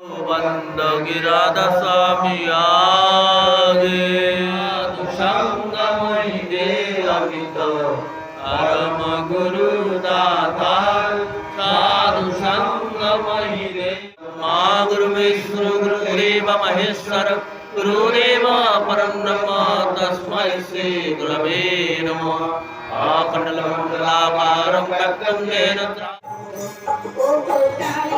বন্দগি রাধা স্বামী আগে সঙ্গময় দেবিত পরম গুরু দাতা সাধু সঙ্গময় দে মা গুরু বিষ্ণু গুরু দেব মহেশ্বর গুরুদেব পরম ব্রহ্ম তস্মৈ শ্রী গুরবে নমঃ আখণ্ডলমণ্ডলাভারম রক্তম নেন Oh,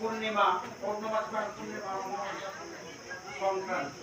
পূর্ণিমা পূর্ণমাস পূর্ণিমা সংক্রান্তি।